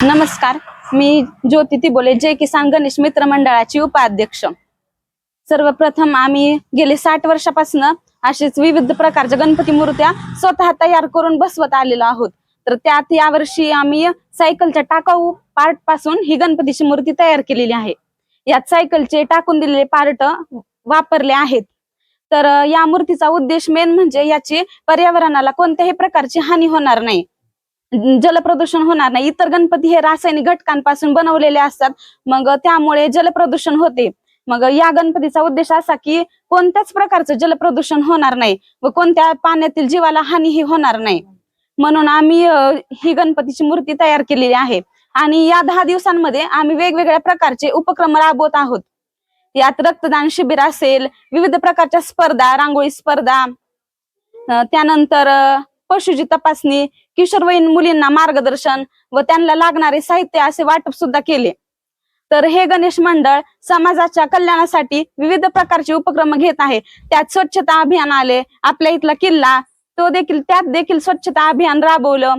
नमस्कार मी ज्योती तिबोले जय किसान गणेश मित्र मंडळाची उपाध्यक्ष. सर्वप्रथम आम्ही गेले साठ वर्षापासून असेच विविध प्रकारच्या गणपती मूर्त्या स्वतः तयार करून बसवत आलेलो आहोत. तर त्यात यावर्षी आम्ही सायकलच्या टाकाऊ पार्टपासून ही गणपतीची मूर्ती तयार केलेली आहे. यात सायकलचे टाकून दिलेले पार्ट वापरले आहेत. तर या मूर्तीचा उद्देश मेन म्हणजे याची पर्यावरणाला कोणत्याही प्रकारची हानी होणार नाही. जलप्रदूषण होणार नाही. इतर गणपती हे रासायनिक घटकांपासून बनवलेले असतात. मग त्यामुळे जलप्रदूषण होते. मग या गणपतीचा उद्देश असा की कोणत्याच प्रकारचं जलप्रदूषण होणार नाही व कोणत्या पाण्यातील जीवाला हानीही होणार नाही. म्हणून आम्ही ही गणपतीची मूर्ती तयार केलेली आहे. आणि या दहा दिवसांमध्ये आम्ही वेगवेगळ्या प्रकारचे उपक्रम राबवत आहोत. यात रक्तदान शिबिर असेल विविध प्रकारच्या स्पर्धा रांगोळी स्पर्धा त्यानंतर पशुची तपासणी किशोरवयीन मुलींना मार्गदर्शन व त्यांना लागणारे साहित्य असे वाटप सुद्धा केले. तर हे गणेश मंडळ समाजाच्या कल्याणासाठी विविध प्रकारचे उपक्रम घेत आहे. त्यात स्वच्छता अभियान आले. आपल्या इथला किल्ला तो देखील त्यात देखील स्वच्छता अभियान राबवलं.